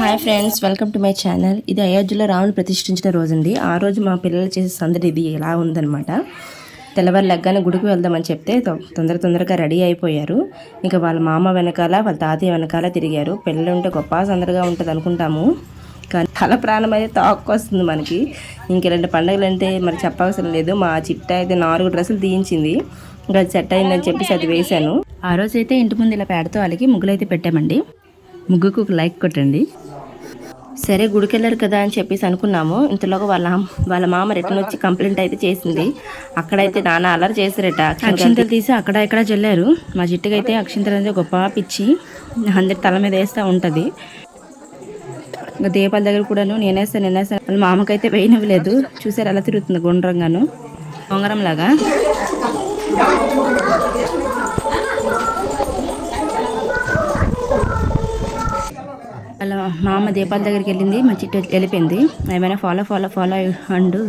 Hi friends welcome to my channel. ఇది అయోధ్యలో రాముని ప్రతిష్ఠించిన రోజండి. ఆ రోజు మా పిల్లలు చేసే సందడి ఇది ఎలా ఉందన్నమాట. తెల్లవారు లెగ్గానే గుడికి వెళ్దామని చెప్తే తొందర తొందరగా రెడీ అయిపోయారు. ఇంకా వాళ్ళ మామ వెనకాల వాళ్ళ తాతయ్య వెనకాల తిరిగారు. పిల్లలు ఉంటే గొప్ప సందడిగా ఉంటుంది అనుకుంటాము. కానీ తల ప్రాణం అయితే తాక్కొస్తుంది మనకి. ఇంక ఇలాంటి పండుగలు అంటే మరి చెప్పవసరం లేదు. మా చిట్ట అయితే నాలుగు డ్రెస్సులు తీయించింది. ఇంకా అది సెట్ అయిందని చెప్పేసి అది వేశాను. ఆ రోజు అయితే ఇంటి ముందు ఇలా పేడతో వాళ్ళకి ముగ్గులు అయితే పెట్టామండి. ముగ్గుకు ఒక లైక్ కొట్టండి. సరే గుడికి వెళ్ళారు కదా అని చెప్పేసి అనుకున్నాము. ఇంతలోగా వాళ్ళ వాళ్ళ మామ రిటర్న్ వచ్చి కంప్లైంట్ అయితే చేసింది. అక్కడైతే నాన్న అల్లరి చేశారట. అక్షింతలు తీసి అక్కడ ఇక్కడ చెల్లారు మా జిట్టుకి అయితే అక్షింతలు అనేది గొప్ప పిచ్చి అందరి తల మీద వేస్తూ ఉంటుంది. ఇంకా దీపాల దగ్గర కూడాను నేనేస్తాను నేనేస్తాను వాళ్ళ మామకైతే వేయనివ్వలేదు. చూసారు ఎలా తిరుగుతుంది గుండ్రంగాను. ఉంగరం లాగా. అలా మా అమ్మ దీపాల దగ్గరికి వెళ్ళింది మా చిట్టు వెళ్ళిపోయింది. ఏమైనా ఫాలో ఫాలో ఫాలో అండు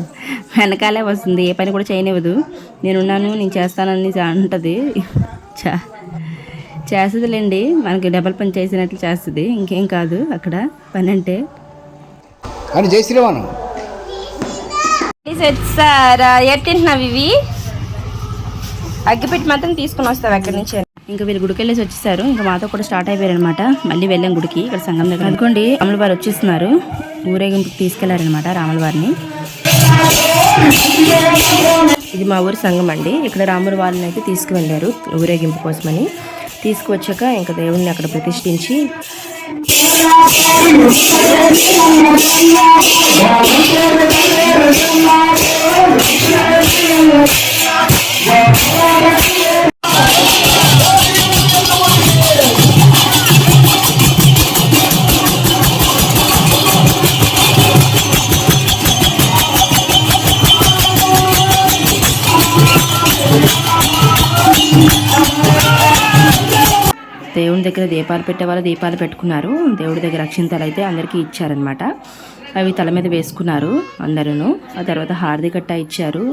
వెనకాలే వస్తుంది ఏ పని కూడా చేయనివ్వదు. నేనున్నాను నేను చేస్తానని అంటుంది. చా చేస్తుందిలేండి మనకి డబల్ పని చేసినట్లు చేస్తుంది ఇంకేం కాదు అక్కడ పని అంటే. అని జై శ్రీరామను సారా ఎట్టింటున్నావు ఇవి అగ్గిపెట్టి మాత్రం తీసుకుని వస్తావు అక్కడి నుంచి? ఇంకా వీళ్ళు గుడికి వెళ్ళేసి వచ్చేసారు. ఇంకా మాతో కూడా స్టార్ట్ అయిపోయారు అనమాట మళ్ళీ వెళ్ళాం గుడికి. ఇక్కడ సంఘం దగ్గర అనుకోండి రాముల వారు వచ్చేస్తున్నారు. ఊరేగింపుకి తీసుకెళ్ళారనమాట రాముల వారిని. ఇది మా ఊరి సంఘం అండి. ఇక్కడ రాముల వారిని అయితే తీసుకువెళ్ళారు ఊరేగింపు కోసమని. తీసుకువచ్చాక ఇంకా దేవుణ్ణి అక్కడ ప్రతిష్ఠించి దేవుని దగ్గర దీపాలు పెట్టే వాళ్ళు దీపాలు పెట్టుకున్నారు. దేవుడి దగ్గర అక్షింతలు అయితే అందరికీ ఇచ్చారనమాట అవి తల మీద వేసుకున్నారు అందరూ ఆ తర్వాత హారతి కట్ట ఇచ్చారు.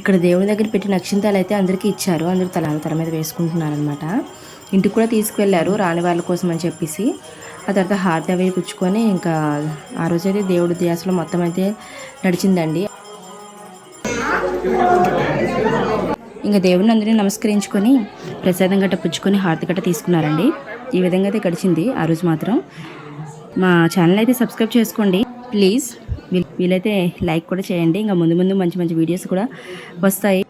ఇక్కడ దేవుడి దగ్గర పెట్టిన అక్షింతలు అయితే అందరికీ ఇచ్చారు. అందరూ తల తల మీద వేసుకుంటున్నారు అనమాట ఇంటికి కూడా తీసుకువెళ్ళారు. రాని వాళ్ళ కోసం అని చెప్పేసి. ఆ తర్వాత హారతి అవి పుచ్చుకొని ఇంకా ఆ రోజైతే దేవుడి ధ్యాసలో మొత్తం అయితే నడిచిందండి. ఇంకా దేవుడిని అందరినీ నమస్కరించుకొని ప్రసాదం గట్ట పుచ్చుకొని హారతి గట్ట తీసుకున్నారండి. ఈ విధంగా అయితే గడిచింది ఆ రోజు మాత్రం. మా ఛానల్ అయితే సబ్స్క్రైబ్ చేసుకోండి. ప్లీజ్. వీల్- వీలైతే లైక్ కూడా చేయండి. ఇంకా ముందు ముందు మంచి మంచి వీడియోస్ కూడా వస్తాయి.